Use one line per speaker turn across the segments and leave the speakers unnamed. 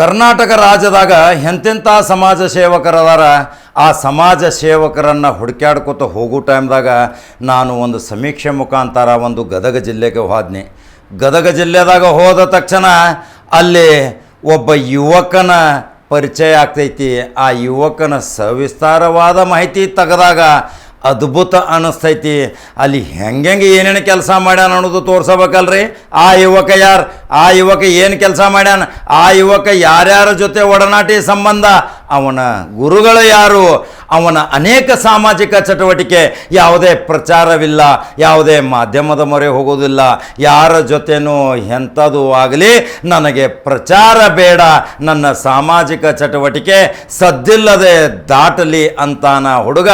ಕರ್ನಾಟಕ ರಾಜ್ಯದಾಗ ಎಂತೆಂಥ ಸಮಾಜ ಸೇವಕರದಾರ, ಆ ಸಮಾಜ ಸೇವಕರನ್ನು ಹುಡುಕ್ಯಾಡ್ಕೊತ ಹೋಗೋ ಟೈಮ್ದಾಗ ನಾನು ಒಂದು ಸಮೀಕ್ಷೆ ಮುಖಾಂತರ ಒಂದು ಗದಗ ಜಿಲ್ಲೆಗೆ ಹೋದ್ನಿ. ಗದಗ ಜಿಲ್ಲೆದಾಗ ಹೋದ ತಕ್ಷಣ ಅಲ್ಲಿ ಒಬ್ಬ ಯುವಕನ ಪರಿಚಯ ಆಗ್ತೈತಿ. ಆ ಯುವಕನ ಸವಿಸ್ತಾರವಾದ ಮಾಹಿತಿ ತೆಗೆದಾಗ ಅದ್ಭುತ ಅನ್ನಿಸ್ತೈತಿ ಅಲ್ಲಿ ಹೆಂಗೆಂಗೆ ಏನೇನು ಕೆಲಸ ಮಾಡ್ಯಾನ ಅನ್ನೋದು ತೋರ್ಸಬೇಕಲ್ರಿ? ಆ ಯುವಕ ಯಾರು? ಆ ಯುವಕ ಏನು ಕೆಲಸ ಮಾಡ್ಯಾನ? ಆ ಯುವಕ ಯಾರ್ಯಾರ ಜೊತೆ ಒಡನಾಟಿ ಸಂಬಂಧ? ಅವನ ಗುರುಗಳು ಯಾರು? ಅವನ ಅನೇಕ ಸಾಮಾಜಿಕ ಚಟುವಟಿಕೆ ಯಾವುದೇ ಪ್ರಚಾರವಿಲ್ಲ, ಯಾವುದೇ ಮಾಧ್ಯಮದ ಮೊರೆ ಹೋಗೋದಿಲ್ಲ. ಯಾರ ಜೊತೆನೂ ಎಂಥದ್ದು ಆಗಲಿ, ನನಗೆ ಪ್ರಚಾರ ಬೇಡ, ನನ್ನ ಸಾಮಾಜಿಕ ಚಟುವಟಿಕೆ ಸದ್ದಿಲ್ಲದೆ ದಾಟಲಿ ಅಂತಾನ ಹುಡುಗ.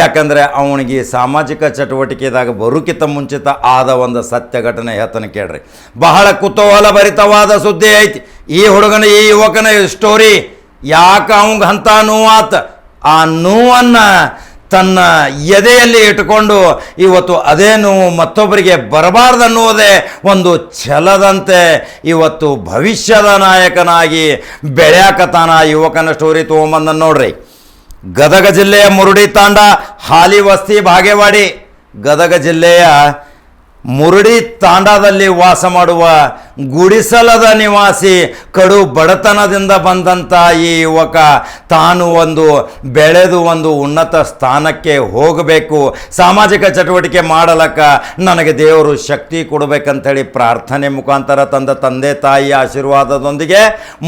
ಯಾಕಂದರೆ ಅವನಿಗೆ ಸಾಮಾಜಿಕ ಚಟುವಟಿಕೆದಾಗ ಬರುಕಿತ ಮುಂಚಿತ ಆದ ಒಂದು ಸತ್ಯ ಘಟನೆ ಹೇಳ್ತಾನೆ ಕೇಳ್ರಿ. ಬಹಳ ಕುತೂಹಲ ಭರಿತವಾದ ಸುದ್ದಿ ಐತಿ. ಈ ಹುಡುಗನ, ಈ ಯುವಕನ ಸ್ಟೋರಿ ಯಾಕೆ ಅವಂಗ ಅಂತ ನೋವಾತ? ಆ ನೋವನ್ನು ತನ್ನ ಎದೆಯಲ್ಲಿ ಇಟ್ಟುಕೊಂಡು ಇವತ್ತು ಅದೇ ನೋವು ಮತ್ತೊಬ್ಬರಿಗೆ ಬರಬಾರ್ದು ಅನ್ನುವುದೇ ಒಂದು ಛಲದಂತೆ ಇವತ್ತು ಭವಿಷ್ಯದ ನಾಯಕನಾಗಿ ಬೆಳೆಯಾಕತಾನ ಯುವಕನ ಸ್ಟೋರಿ ತೊಗೊಂಬಂದ ನೋಡ್ರಿ. ಗದಗ ಜಿಲ್ಲೆಯ ಮುರುಡಿ ತಾಂಡ, ಹಾಲಿ ವಸ್ತಿ, ಬಾಗೇವಾಡಿ. ಗದಗ ಜಿಲ್ಲೆಯ ಮುರುಡಿ ತಾಂಡದಲ್ಲಿ ವಾಸ ಮಾಡುವ ಗುಡಿಸಲದ ನಿವಾಸಿ ಕಡು ಬಡತನದಿಂದ ಬಂದಂಥ ಈ ಯುವಕ ತಾನು ಒಂದು ಬೆಳೆದು ಒಂದು ಉನ್ನತ ಸ್ಥಾನಕ್ಕೆ ಹೋಗಬೇಕು. ಸಾಮಾಜಿಕ ಚಟುವಟಿಕೆ ಮಾಡಲಕ್ಕ ನನಗೆ ದೇವರು ಶಕ್ತಿ ಕೊಡಬೇಕಂತೇಳಿ ಪ್ರಾರ್ಥನೆ ಮುಖಾಂತರ ತಂದ ತಂದೆ ತಾಯಿಯ ಆಶೀರ್ವಾದದೊಂದಿಗೆ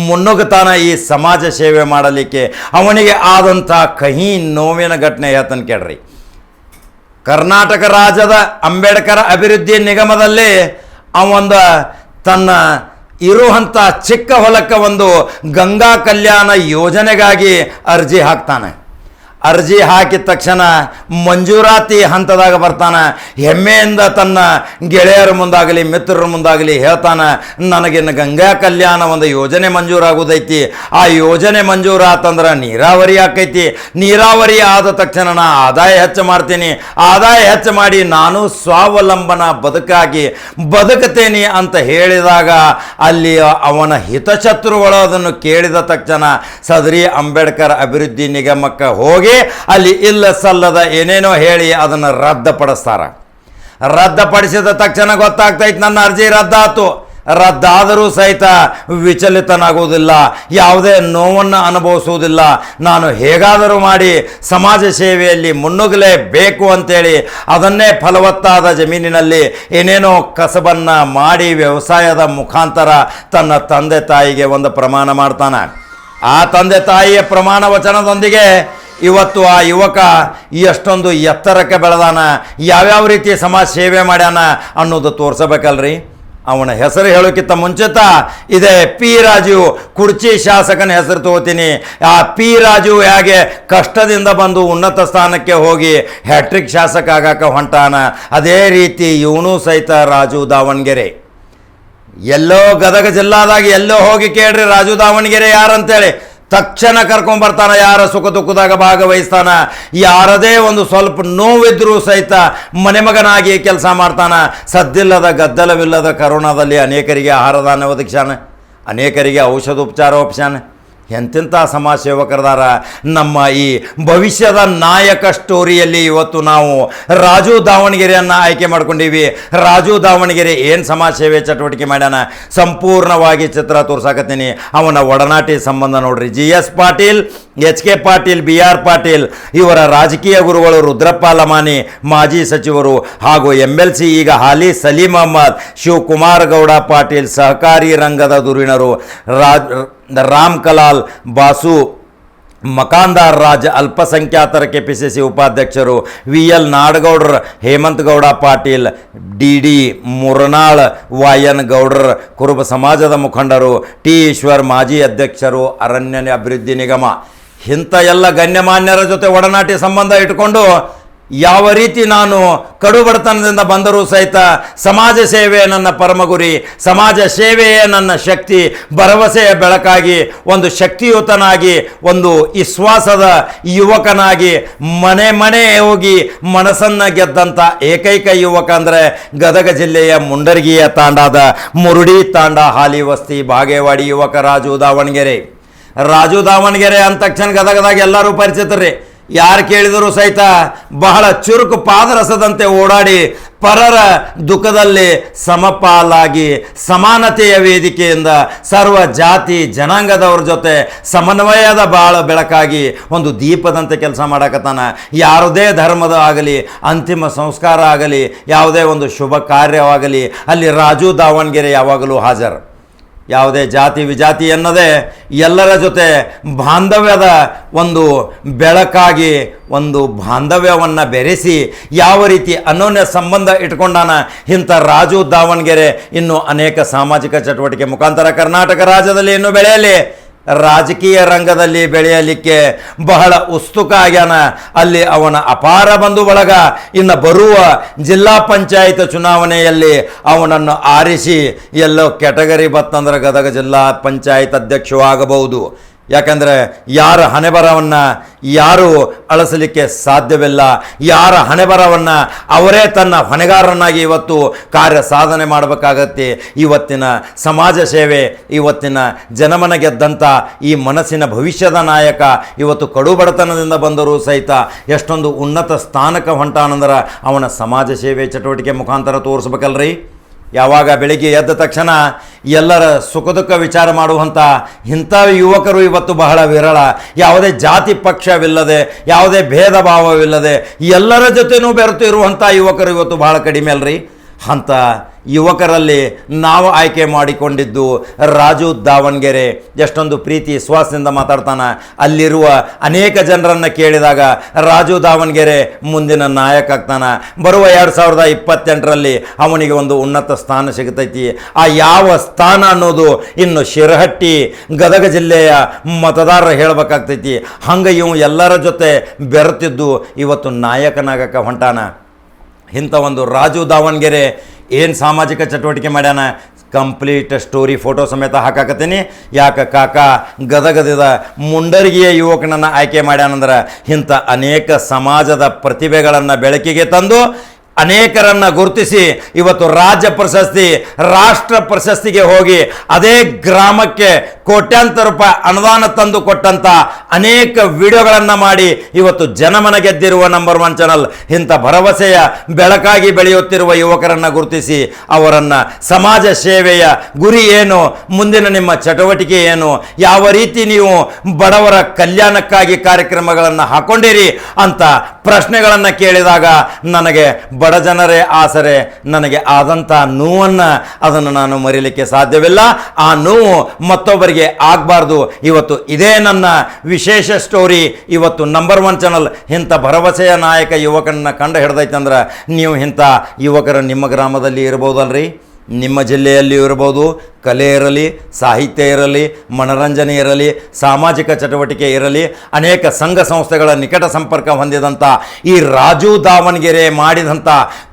ಮುನ್ನುಗ್ಗತಾನ ಈ ಸಮಾಜ ಸೇವೆ ಮಾಡಲಿಕ್ಕೆ ಅವನಿಗೆ ಆದಂಥ ಕಹಿ ನೋವಿನ ಘಟನೆ ಹೇಳ್ತಾನೆ ಕೇಳ್ರಿ. ಕರ್ನಾಟಕ ರಾಜ್ಯದ ಅಂಬೇಡ್ಕರ್ ಅಭಿವೃದ್ಧಿ ನಿಗಮದಲ್ಲಿ ಅವೊಂದು ತನ್ನ ಇರುವಂಥ ಚಿಕ್ಕ ಹೊಲಕ್ಕೆ ಒಂದು ಗಂಗಾ ಕಲ್ಯಾಣ ಯೋಜನೆಗಾಗಿ ಅರ್ಜಿ ಹಾಕ್ತಾನೆ. ಅರ್ಜಿ ಹಾಕಿದ ತಕ್ಷಣ ಮಂಜೂರಾತಿ ಹಂತದಾಗ ಬರ್ತಾನೆ. ಹೆಮ್ಮೆಯಿಂದ ತನ್ನ ಗೆಳೆಯರ ಮುಂದಾಗಲಿ, ಮಿತ್ರರ ಮುಂದಾಗಲಿ ಹೇಳ್ತಾನೆ, ನನಗಿನ್ನು ಗಂಗಾ ಕಲ್ಯಾಣ ಒಂದು ಯೋಜನೆ ಮಂಜೂರಾಗೋದೈತಿ. ಆ ಯೋಜನೆ ಮಂಜೂರಾತಂದ್ರೆ ನೀರಾವರಿ ಆಕೈತಿ. ನೀರಾವರಿ ಆದ ತಕ್ಷಣ ನಾ ಆದಾಯ ಹೆಚ್ಚು ಮಾಡ್ತೀನಿ. ಆದಾಯ ಹೆಚ್ಚು ಮಾಡಿ ನಾನು ಸ್ವಾವಲಂಬನ ಬದುಕಾಗಿ ಬದುಕುತ್ತೇನೆ ಅಂತ ಹೇಳಿದಾಗ ಅಲ್ಲಿ ಅವನ ಹಿತಶತ್ರುಗಳು ಅದನ್ನು ಕೇಳಿದ ತಕ್ಷಣ ಸದರಿ ಅಂಬೇಡ್ಕರ್ ಅಭಿವೃದ್ಧಿ ನಿಗಮಕ್ಕೆ ಹೋಗಿ ಅಲ್ಲಿ ಇಲ್ಲ ಸಲ್ಲದ ಏನೇನೋ ಹೇಳಿ ಅದನ್ನು ರದ್ದುಪಡಿಸ್ತಾರ. ರದ್ದುಪಡಿಸಿದ ತಕ್ಷಣ ಗೊತ್ತಾಗ್ತೈತೆ ನನ್ನ ಅರ್ಜಿ ರದ್ದಾತು. ರದ್ದಾದರೂ ಸಹಿತ ವಿಚಲಿತನಾಗುವುದಿಲ್ಲ. ಯಾವುದೇ ನೋವನ್ನು ಅನುಭವಿಸುವುದಿಲ್ಲ. ನಾನು ಹೇಗಾದರೂ ಮಾಡಿ ಸಮಾಜ ಸೇವೆಯಲ್ಲಿ ಮುನ್ನುಗ್ಗಲೇಬೇಕು ಅಂತೇಳಿ ಅದನ್ನೇ ಫಲವತ್ತಾದ ಜಮೀನಿನಲ್ಲಿ ಏನೇನೋ ಕಸಬನ್ನು ಮಾಡಿ ವ್ಯವಸಾಯದ ಮುಖಾಂತರ ತನ್ನ ತಂದೆ ತಾಯಿಗೆ ಒಂದು ಪ್ರಮಾಣ ಮಾಡ್ತಾನೆ. ಆ ತಂದೆ ತಾಯಿಯ ಪ್ರಮಾಣ ವಚನದೊಂದಿಗೆ ಇವತ್ತು ಆ ಯುವಕ ಎಷ್ಟೊಂದು ಎತ್ತರಕ್ಕೆ ಬೆಳೆದಾನ, ಯಾವ್ಯಾವ ರೀತಿ ಸಮಾಜ ಸೇವೆ ಮಾಡ್ಯಾನ ಅನ್ನೋದು ತೋರಿಸಬೇಕಲ್ರಿ? ಅವನ ಹೆಸರು ಹೇಳೋಕ್ಕಿಂತ ಮುಂಚಿತ ಇದೆ ಪಿ ರಾಜು ಕುರ್ಚಿ ಶಾಸಕನ ಹೆಸರು ತಗೋತೀನಿ. ಆ ಪಿ ರಾಜು ಹೇಗೆ ಕಷ್ಟದಿಂದ ಬಂದು ಉನ್ನತ ಸ್ಥಾನಕ್ಕೆ ಹೋಗಿ ಹ್ಯಾಟ್ರಿಕ್ ಶಾಸಕ ಆಗಕ್ಕೆ ಹೊಂಟಾನ, ಅದೇ ರೀತಿ ಇವನು ಸಹಿತ ರಾಜು ದಾವಣಗೆರೆ. ಎಲ್ಲೋ ಗದಗ ಜಿಲ್ಲಾದಾಗ ಎಲ್ಲೋ ಹೋಗಿ ಕೇಳ್ರಿ ರಾಜು ದಾವಣಗೆರೆ ಯಾರಂತೇಳಿ. ತಕ್ಷಣ ಕರ್ಕೊಂಬರ್ತಾನೆ ಯಾರ ಸುಖ ದುಃಖದಾಗ ಭಾಗವಹಿಸ್ತಾನ? ಯಾರದೇ ಒಂದು ಸ್ವಲ್ಪ ನೋವಿದ್ರೂ ಸಹಿತ ಮನೆಮಗನಾಗಿ ಕೆಲಸ ಮಾಡ್ತಾನ? ಸದ್ದಿಲ್ಲದ ಗದ್ದಲವಿಲ್ಲದ ಕರೋನಾದಲ್ಲಿ ಅನೇಕರಿಗೆ ಆಹಾರದಾನ ಒದಗಿಸ್ಯಾನ, ಅನೇಕರಿಗೆ ಔಷಧೋಪಚಾರ ಒಪ್ಸ್ಯಾನ. ಎಂತೆಂಥ ಸಮಾಜ ಸೇವಕರದಾರ ನಮ್ಮ ಈ ಭವಿಷ್ಯದ ನಾಯಕ ಸ್ಟೋರಿಯಲ್ಲಿ ಇವತ್ತು ನಾವು ರಾಜು ದಾವಣಗೆರೆಯನ್ನು ಆಯ್ಕೆ ಮಾಡ್ಕೊಂಡೀವಿ. ರಾಜು ದಾವಣಗೆರೆ ಏನು ಸಮಾಜ ಸೇವೆ ಚಟುವಟಿಕೆ ಮಾಡ್ಯಾನ? ಸಂಪೂರ್ಣವಾಗಿ ಚಿತ್ರ ತೋರ್ಸಾಕತ್ತೀನಿ. ಅವನ ಒಡನಾಟಿ ಸಂಬಂಧ ನೋಡ್ರಿ. G S Patil, H K Patil, B R Patil, ಇವರ ರಾಜಕೀಯ ಗುರುಗಳು ರುದ್ರಪ್ಪ ಲಮಾನಿ, ಮಾಜಿ ಸಚಿವರು ಹಾಗೂ ಎಂ ಎಲ್ ಸಿ ಈಗ ಹಾಲಿ ಸಲೀಂ ಅಹ್ಮದ್, ಶಿವಕುಮಾರ್ ಗೌಡ ಪಾಟೀಲ್ ಸಹಕಾರಿ ರಂಗದ ಧುರೀಣರು ರಾಜ್ ರಾಮ್ ಕಲಾಲ್ ಬಾಸು, ಮಕಾಂದಾರ್ ರಾಜ್ ಅಲ್ಪಸಂಖ್ಯಾತರ ಕೆ ಪಿ ಸಿ ಸಿ ಉಪಾಧ್ಯಕ್ಷರು V L Nadagoudra, Hemant Gowda Patil, D D Muranal Vayan Goudra, Kuruba ಸಮಾಜದ ಮುಖಂಡರು, ಟಿ ಈಶ್ವರ್ ಮಾಜಿ ಅಧ್ಯಕ್ಷರು, ಅರಣ್ಯ ಅಭಿವೃದ್ಧಿ ನಿಗಮ. ಇಂಥ ಎಲ್ಲ ಗಣ್ಯಮಾನ್ಯರ ಜೊತೆ ಒಡನಾಟಿ ಸಂಬಂಧ ಇಟ್ಕೊಂಡು ಯಾವ ರೀತಿ ನಾನು ಕಡು ಬಡತನದಿಂದ ಬಂದರೂ ಸಹಿತ ಸಮಾಜ ಸೇವೆ ನನ್ನ ಪರಮ ಗುರಿ ಸಮಾಜ ಸೇವೆಯೇ ನನ್ನ ಶಕ್ತಿ, ಭರವಸೆಯ ಬೆಳಕಾಗಿ, ಒಂದು ಶಕ್ತಿಯುತನಾಗಿ, ಒಂದು ವಿಶ್ವಾಸದ ಯುವಕನಾಗಿ, ಮನೆ ಮನೆ ಹೋಗಿ ಮನಸ್ಸನ್ನು ಗೆದ್ದಂಥ ಏಕೈಕ ಯುವಕ ಅಂದರೆ ಗದಗ ಜಿಲ್ಲೆಯ ಮುಂಡರ್ಗಿಯ ತಾಂಡಾದ ಮುರುಡಿ ತಾಂಡ ಹಾಲಿ ವಸ್ತಿ ಬಾಗೇವಾಡಿ ಯುವಕ ರಾಜು ದಾವಣಗೆರೆ. ರಾಜು ದಾವಣಗೆರೆ ಅಂದ ತಕ್ಷಣ ಗದಗದಾಗ ಎಲ್ಲರೂ ಪರಿಚಿತರಿ ಯಾರು ಕೇಳಿದರೂ ಸಹಿತ ಬಹಳ ಚುರುಕು ಪಾದರಸದಂತೆ ಓಡಾಡಿ ಪರರ ದುಃಖದಲ್ಲಿ ಸಮಪಾಲಾಗಿ ಸಮಾನತೆಯ ವೇದಿಕೆಯಿಂದ ಸರ್ವ ಜಾತಿ ಜನಾಂಗದವ್ರ ಜೊತೆ ಸಮನ್ವಯದ ಬಾಳ ಬೆಳಕಾಗಿ ಒಂದು ದೀಪದಂತೆ ಕೆಲಸ ಮಾಡಕತ್ತಾನ. ಯಾವುದೇ ಧರ್ಮದ ಆಗಲಿ, ಅಂತಿಮ ಸಂಸ್ಕಾರ ಆಗಲಿ, ಯಾವುದೇ ಒಂದು ಶುಭ ಕಾರ್ಯವಾಗಲಿ, ಅಲ್ಲಿ ರಾಜು ದಾವಣಗೆರೆ ಯಾವಾಗಲೂ ಹಾಜರು. ಯಾವುದೇ ಜಾತಿ ವಿಜಾತಿ ಎನ್ನದೇ ಎಲ್ಲರ ಜೊತೆ ಬಾಂಧವ್ಯದ ಒಂದು ಬೆಳಕಾಗಿ ಒಂದು ಬಾಂಧವ್ಯವನ್ನು ಬೆರೆಸಿ ಯಾವ ರೀತಿ ಅನೋನ್ಯ ಸಂಬಂಧ ಇಟ್ಕೊಂಡಾನ ಇಂಥ ರಾಜು ದಾವಣಗೆರೆ ಇನ್ನು ಅನೇಕ ಸಾಮಾಜಿಕ ಚಟುವಟಿಕೆ ಮುಖಾಂತರ ಕರ್ನಾಟಕ ರಾಜ್ಯದಲ್ಲಿ ಇನ್ನು ಬೆಳೆಯಲಿ. ರಾಜಕೀಯ ರಂಗದಲ್ಲಿ ಬೆಳೆಯಲಿಕ್ಕೆ ಬಹಳ ಉತ್ಸುಕ ಆಗ್ಯಾನ ಅಲ್ಲಿ ಅವನ ಅಪಾರ ಬಂಧು ಬಳಗ, ಇನ್ನು ಬರುವ ಜಿಲ್ಲಾ ಪಂಚಾಯತ್ ಚುನಾವಣೆಯಲ್ಲಿ ಅವನನ್ನು ಆರಿಸಿ ಎಲ್ಲೋ ಕ್ಯಾಟಗರಿ ಬತ್ತಂದ್ರೆ ಗದಗ ಜಿಲ್ಲಾ ಪಂಚಾಯತ್ ಅಧ್ಯಕ್ಷ ಆಗಬಹುದು ಯಾಕಂದರೆ ಯಾರ ಹಣೆಬರವನ್ನು ಯಾರು ಅಳಿಸಲಿಕ್ಕೆ ಸಾಧ್ಯವಿಲ್ಲ, ಯಾರ ಹಣೆಬರವನ್ನು ಅವರೇ ತನ್ನ ಹೊಣೆಗಾರನಾಗಿ ಇವತ್ತು ಕಾರ್ಯ ಸಾಧನೆ ಮಾಡಬೇಕಾಗತ್ತೆ. ಇವತ್ತಿನ ಸಮಾಜ ಸೇವೆ, ಇವತ್ತಿನ ಜನಮನ ಗೆದ್ದಂಥ ಈ ಮನಸ್ಸಿನ ಭವಿಷ್ಯದ ನಾಯಕ ಇವತ್ತು ಕಡು ಬಡತನದಿಂದ ಬಂದರೂ ಸಹಿತ ಎಷ್ಟೊಂದು ಉನ್ನತ ಸ್ಥಾನಕ್ಕೆ ಹೊಂಟಾನಂದ್ರೆ ಅವನ ಸಮಾಜ ಸೇವೆ ಚಟುವಟಿಕೆ ಮುಖಾಂತರ ತೋರಿಸ್ಬೇಕಲ್ರಿ? ಯಾವಾಗ ಬೆಳಿಗ್ಗೆ ಎದ್ದ ತಕ್ಷಣ ಎಲ್ಲರ ಸುಖ ದುಃಖ ವಿಚಾರ ಮಾಡುವಂಥ ಇಂಥ ಯುವಕರು ಇವತ್ತು ಬಹಳ ವಿರಳ. ಯಾವುದೇ ಜಾತಿ ಪಕ್ಷವಿಲ್ಲದೆ, ಯಾವುದೇ ಭೇದ ಭಾವವಿಲ್ಲದೆ ಎಲ್ಲರ ಜೊತೆನೂ ಬೆರೆತು ಇರುವಂಥ ಯುವಕರು ಇವತ್ತು ಬಹಳ ಕಡಿಮೆ ಅಲ್ರಿ? ಅಂಥ ಯುವಕರಲ್ಲಿ ನಾವು ಆಯ್ಕೆ ಮಾಡಿಕೊಂಡಿದ್ದು ರಾಜು ದಾವಣಗೆರೆ. ಎಷ್ಟೊಂದು ಪ್ರೀತಿ ವಿಶ್ವಾಸದಿಂದ ಮಾತಾಡ್ತಾನೆ. ಅಲ್ಲಿರುವ ಅನೇಕ ಜನರನ್ನು ಕೇಳಿದಾಗ ರಾಜು ದಾವಣಗೆರೆ ಮುಂದಿನ ನಾಯಕ ಆಗ್ತಾನೆ. ಬರುವ ಎರಡು ಸಾವಿರದ ಇಪ್ಪತ್ತೆಂಟರಲ್ಲಿ ಅವನಿಗೆ ಒಂದು ಉನ್ನತ ಸ್ಥಾನ ಸಿಗತೈತಿ. ಆ ಯಾವ ಸ್ಥಾನ ಅನ್ನೋದು ಇನ್ನು ಶಿರಹಟ್ಟಿ, ಗದಗ ಜಿಲ್ಲೆಯ ಮತದಾರರು ಹೇಳಬೇಕಾಗ್ತೈತಿ. ಹಂಗೆ ಇವು ಎಲ್ಲರ ಜೊತೆ ಬೆರೆತಿದ್ದು ಇವತ್ತು ನಾಯಕನಾಗಕ್ಕೆ ಹೊಂಟಾನ. ಇಂಥ ಒಂದು ರಾಜು ದಾವಣಗೆರೆ ಏನು ಸಾಮಾಜಿಕ ಚಟುವಟಿಕೆ ಮಾಡ್ಯಾನ? ಕಂಪ್ಲೀಟ್ ಸ್ಟೋರಿ ಫೋಟೋ ಸಮೇತ ಹಾಕಾಕತ್ತೀನಿ. ಯಾಕೆ ಕಾಕ? ಗದಗದ ಮುಂಡರ್ಗಿಯ ಯುವಕನನ್ನು ಆಯ್ಕೆ ಮಾಡ್ಯಾನಂದ್ರೆ ಇಂಥ ಅನೇಕ ಸಮಾಜದ ಪ್ರತಿಭೆಗಳನ್ನು ಬೆಳಕಿಗೆ ತಂದು ಅನೇಕರನ್ನ ಗುರುತಿಸಿ ಇವತ್ತು ರಾಜ್ಯ ಪ್ರಶಸ್ತಿ, ರಾಷ್ಟ್ರ ಪ್ರಶಸ್ತಿಗೆ ಹೋಗಿ ಅದೇ ಗ್ರಾಮಕ್ಕೆ ಕೋಟ್ಯಾಂತರ ರೂಪಾಯಿ ಅನುದಾನ ತಂದು ಕೊಟ್ಟಂತ ಅನೇಕ ವಿಡಿಯೋಗಳನ್ನು ಮಾಡಿ ಇವತ್ತು ಜನಮನ ಗೆದ್ದಿರುವ ನಂಬರ್ ಒನ್ ಚಾನಲ್ ಇಂಥ ಭರವಸೆಯ ಬೆಳಕಾಗಿ ಬೆಳೆಯುತ್ತಿರುವ ಯುವಕರನ್ನು ಗುರುತಿಸಿ ಅವರನ್ನು ಸಮಾಜ ಸೇವೆಯ ಗುರಿ ಏನು, ಮುಂದಿನ ನಿಮ್ಮ ಚಟುವಟಿಕೆ ಏನು, ಯಾವ ರೀತಿ ನೀವು ಬಡವರ ಕಲ್ಯಾಣಕ್ಕಾಗಿ ಕಾರ್ಯಕ್ರಮಗಳನ್ನು ಹಾಕೊಂಡಿರಿ ಅಂತ ಪ್ರಶ್ನೆಗಳನ್ನು ಕೇಳಿದಾಗ ನನಗೆ ಬಡ ಜನರೇ, ಆಸರೆ, ನನಗೆ ಆದಂಥ ನೋವನ್ನು ಅದನ್ನು ನಾನು ಮರೀಲಿಕ್ಕೆ ಸಾಧ್ಯವಿಲ್ಲ. ಆ ನೋವು ಮತ್ತೊಬ್ಬರಿಗೆ ಆಗಬಾರ್ದು. ಇವತ್ತು ಇದೇ ನನ್ನ ವಿಶೇಷ ಸ್ಟೋರಿ ಇವತ್ತು ನಂಬರ್ ಒನ್ ಚಾನಲ್ ಇಂಥ ಭರವಸೆಯ ನಾಯಕ ಯುವಕನನ್ನ ಕಂಡು ಹಿಡ್ದೈತಂದ್ರೆ ನೀವು ಇಂಥ ಯುವಕರು ನಿಮ್ಮ ಗ್ರಾಮದಲ್ಲಿ ಇರ್ಬೋದಲ್ರಿ? ನಿಮ್ಮ ಜಿಲ್ಲೆಯಲ್ಲಿ ಇರ್ಬೋದು. ಕಲೆ ಇರಲಿ, ಸಾಹಿತ್ಯ ಇರಲಿ, ಮನರಂಜನೆ ಇರಲಿ, ಸಾಮಾಜಿಕ ಚಟುವಟಿಕೆ ಇರಲಿ, ಅನೇಕ ಸಂಘ ಸಂಸ್ಥೆಗಳ ನಿಕಟ ಸಂಪರ್ಕ ಹೊಂದಿದಂಥ ಈ ರಾಜು ದಾವಣಗೆರೆ ಮಾಡಿದಂಥ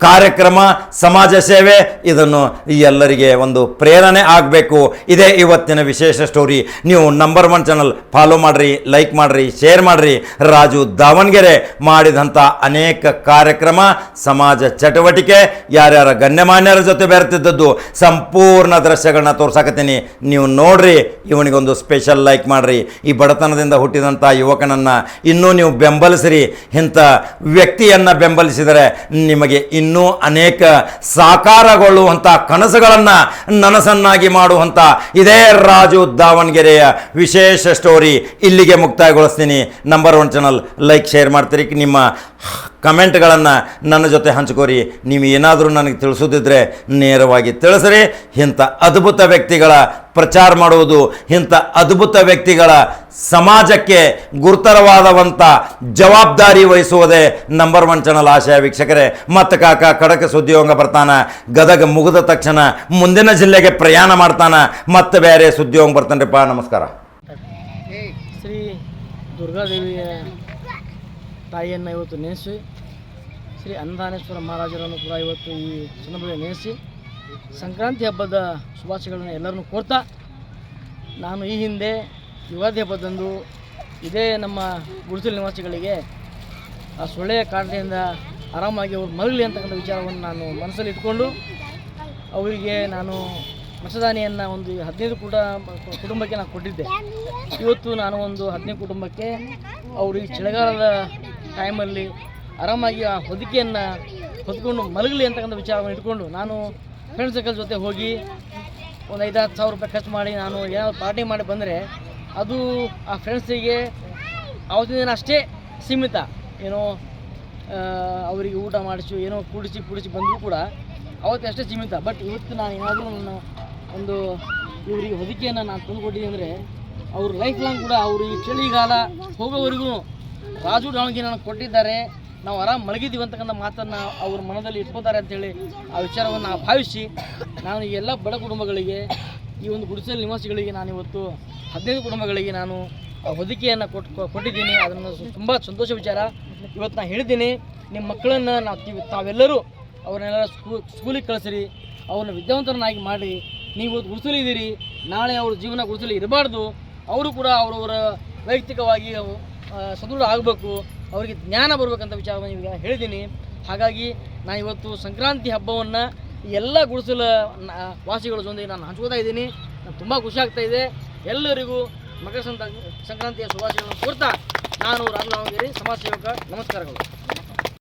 ಕಾರ್ಯಕ್ರಮ, ಸಮಾಜ ಸೇವೆ, ಇದನ್ನು ಎಲ್ಲರಿಗೆ ಒಂದು ಪ್ರೇರಣೆ ಆಗಬೇಕು. ಇದೇ ಇವತ್ತಿನ ವಿಶೇಷ ಸ್ಟೋರಿ. ನೀವು ನಂಬರ್ ಒನ್ ಚಾನಲ್ ಫಾಲೋ ಮಾಡಿರಿ, ಲೈಕ್ ಮಾಡಿರಿ, ಶೇರ್ ಮಾಡಿರಿ. ರಾಜು ದಾವಣಗೆರೆ ಮಾಡಿದಂಥ ಅನೇಕ ಕಾರ್ಯಕ್ರಮ, ಸಮಾಜ ಚಟುವಟಿಕೆ, ಯಾರ್ಯಾರ ಗಣ್ಯಮಾನ್ಯರ ಜೊತೆ ಬೆರೆತಿದ್ದದ್ದು, ಸಂಪೂರ್ಣ ದೃಶ್ಯಗಳನ್ನ ತೋರ್ಸಾಕತ್ತೀನಿ. ನೀವು ನೋಡ್ರಿ, ಇವನಿಗೊಂದು ಸ್ಪೆಷಲ್ ಲೈಕ್ ಮಾಡ್ರಿ. ಈ ಬಡತನದಿಂದ ಹುಟ್ಟಿದಂಥ ಯುವಕನನ್ನು ಇನ್ನೂ ನೀವು ಬೆಂಬಲಿಸಿರಿ. ಇಂಥ ವ್ಯಕ್ತಿಯನ್ನು ಬೆಂಬಲಿಸಿದರೆ ನಿಮಗೆ ಇನ್ನೂ ಅನೇಕ ಸಾಕಾರಗೊಳ್ಳುವಂಥ ಕನಸುಗಳನ್ನು ನನಸನ್ನಾಗಿ ಮಾಡುವಂಥ ಇದೇ ರಾಜು ದಾವಣಗೆರೆಯ ವಿಶೇಷ ಸ್ಟೋರಿ ಇಲ್ಲಿಗೆ ಮುಕ್ತಾಯಗೊಳಿಸ್ತೀನಿ. Number one channel like share ಮಾಡ್ತೀರಿ. ನಿಮ್ಮ ಕಮೆಂಟ್ಗಳನ್ನು ನನ್ನ ಜೊತೆ ಹಂಚ್ಕೋರಿ. ನೀವು ಏನಾದರೂ ನನಗೆ ತಿಳಿಸೋದಿದ್ರೆ ನೇರವಾಗಿ ತಿಳಿಸ್ರಿ. ಇಂಥ ಅದ್ಭುತ ವ್ಯಕ್ತಿಗಳ ಪ್ರಚಾರ ಮಾಡುವುದು ಇಂಥ ಅದ್ಭುತ ವ್ಯಕ್ತಿಗಳ ಸಮಾಜಕ್ಕೆ ಗುರುತರವಾದವಂಥ ಜವಾಬ್ದಾರಿ ವಹಿಸುವುದೇ ನಂಬರ್ ಒನ್ ಚಾನಲ್ ಆಶಯ ವೀಕ್ಷಕರೇ. ಮತ್ತೆ ಕಾಕ ಕಡಕ ಸುದ್ದಿಯೋಗ ಬರ್ತಾನ, ಗದಗ ಮುಗಿದ ತಕ್ಷಣ ಮುಂದಿನ ಜಿಲ್ಲೆಗೆ ಪ್ರಯಾಣ ಮಾಡ್ತಾನ, ಮತ್ತೆ ಬೇರೆ ಸುದ್ದಿಯೋಗ ಬರ್ತಾನ್ರಿಪ್ಪ, ನಮಸ್ಕಾರ.
ಶ್ರೀ ದುರ್ಗಾದೇವಿಯ ತಾಯಿಯನ್ನು ಇವತ್ತು ನೆನೆಸಿ, ಶ್ರೀ ಅನ್ನದಾನೇಶ್ವರ ಮಹಾರಾಜರನ್ನು ಕೂಡ ಇವತ್ತು ಈ ಸಂದರ್ಭದಲ್ಲಿ ನೆನೆಸಿ ಸಂಕ್ರಾಂತಿ ಹಬ್ಬದ ಶುಭಾಶಯಗಳನ್ನು ಎಲ್ಲರನ್ನು ಕೋರ್ತಾ ನಾನು ಈ ಹಿಂದೆ ಯುಗಾದಿ ಹಬ್ಬದಂದು ಇದೇ ನಮ್ಮ ಗುಡಿಸಲು ನಿವಾಸಿಗಳಿಗೆ ಆ ಸೊಳ್ಳೆಯ ಕಾಟದಿಂದ ಆರಾಮಾಗಿ ಅವ್ರು ಮರಗಲಿ ಅಂತಕ್ಕಂಥ ವಿಚಾರವನ್ನು ನಾನು ಮನಸ್ಸಲ್ಲಿ ಇಟ್ಕೊಂಡು ಅವರಿಗೆ ನಾನು ಮಸದಾನಿಯನ್ನು ಒಂದು ಹದಿನೈದು ಕೂಡ ಕುಟುಂಬಕ್ಕೆ ನಾನು ಕೊಟ್ಟಿದ್ದೆ. ಇವತ್ತು ನಾನು ಒಂದು ಹದಿನೈದು ಕುಟುಂಬಕ್ಕೆ ಅವರು ಈ ಚಳಿಗಾಲದ ಟೈಮಲ್ಲಿ ಆರಾಮಾಗಿ ಆ ಹೊದಿಕೆಯನ್ನು ಹೊತ್ಕೊಂಡು ಮಲಗಲಿ ಅಂತಕ್ಕಂಥ ವಿಚಾರವನ್ನು ಇಟ್ಕೊಂಡು ನಾನು ಫ್ರೆಂಡ್ ಸರ್ಕಲ್ ಜೊತೆ ಹೋಗಿ ಒಂದು ಐದು ಹತ್ತು ಸಾವಿರ ರೂಪಾಯಿ ಖರ್ಚು ಮಾಡಿ ನಾನು ಏನಾದ್ರು ಪಾರ್ಟಿ ಮಾಡಿ ಬಂದರೆ ಅದು ಆ ಫ್ರೆಂಡ್ಸಿಗೆ ಅವತ್ತಿನ ದಿನ ಅಷ್ಟೇ ಸೀಮಿತ. ಏನೋ ಅವರಿಗೆ ಊಟ ಮಾಡಿಸು, ಏನೋ ಕುಡಿಸಿ ಕುಡಿಸಿ ಬಂದರೂ ಕೂಡ ಅವತ್ತು ಅಷ್ಟೇ ಸೀಮಿತ. ಬಟ್ ಇವತ್ತು ನಾನು ಏನಾದರೂ ನನ್ನ ಒಂದು ಇವರಿಗೆ ಹೊದಿಕೆಯನ್ನು ನಾನು ತಂದುಕೊಟ್ಟಿದ್ದೆ ಅಂದರೆ ಅವ್ರ ಲೈಫ್ ಲಾಂಗ್ ಕೂಡ ಅವರು ಈ ಚಳಿಗಾಲ ಹೋಗೋವರೆಗೂ ರಾಜು ಡಾಣಿಗೆ ನನಗೆ ಕೊಟ್ಟಿದ್ದಾರೆ. ನಾವು ಆರಾಮ್ ಮಲಗಿದ್ದೀವಿ ಅಂತಕ್ಕಂಥ ಮಾತನ್ನು ಅವ್ರ ಮನದಲ್ಲಿ ಇಟ್ಕೋತಾರೆ ಅಂತೇಳಿ ಆ ವಿಚಾರವನ್ನು ಭಾವಿಸಿ, ನಾನು ಈ ಎಲ್ಲ ಬಡ ಕುಟುಂಬಗಳಿಗೆ, ಈ ಒಂದು ಗುಡಿಸಲು ನಿವಾಸಿಗಳಿಗೆ ನಾನು ಇವತ್ತು ಹದಿನೈದು ಕುಟುಂಬಗಳಿಗೆ ನಾನು ಹೊದಿಕೆಯನ್ನು ಕೊಟ್ಟು ಕೊಟ್ಟಿದ್ದೀನಿ. ಅದನ್ನು ತುಂಬ ಸಂತೋಷ ವಿಚಾರ. ಇವತ್ತು ನಾನು ಹೇಳಿದ್ದೀನಿ, ನಿಮ್ಮ ಮಕ್ಕಳನ್ನು ನಾವು ತಾವೆಲ್ಲರೂ ಅವ್ರನ್ನೆಲ್ಲ ಸ್ಕೂ, ಸ್ಕೂಲಿಗೆ ಕಳಿಸ್ರಿ, ಅವ್ರನ್ನ ವಿದ್ಯಾವಂತರನ್ನಾಗಿ ಮಾಡಿ. ನೀವು ಇವತ್ತು ಗುಡಿಸಲಿದ್ದೀರಿ ನಾಳೆ ಅವ್ರ ಜೀವನ ಗುಡಿಸಲಿ ಇರಬಾರ್ದು. ಅವರು ಕೂಡ ಅವರವರ ವೈಯಕ್ತಿಕವಾಗಿ ಸದೃಢ ಆಗಬೇಕು. ಅವರಿಗೆ ಜ್ಞಾನ ಬರಬೇಕಂತ ವಿಚಾರವನ್ನು ಈಗ ಹೇಳಿದ್ದೀನಿ. ಹಾಗಾಗಿ ನಾನು ಇವತ್ತು ಸಂಕ್ರಾಂತಿ ಹಬ್ಬವನ್ನು ಎಲ್ಲ ಗುಡಿಸಲ ವಾಸಿಗಳ ಜೊತೆಗೆ ನಾನು ಹಂಚ್ಕೋತಾ ಇದ್ದೀನಿ. ನಾನು ತುಂಬ ಖುಷಿ ಆಗ್ತಾ ಇದೆ. ಎಲ್ಲರಿಗೂ ಮಕರ ಸಂಕ್ರಾಂತಿ, ಸಂಕ್ರಾಂತಿಯ ಶುಭಾಶಯಗಳನ್ನು ಕೋರ್ತಾ ನಾನು ರಾಮನಾಮಗಿರಿ ಸಮಾಜ ಸೇವಕ, ನಮಸ್ಕಾರಗಳು.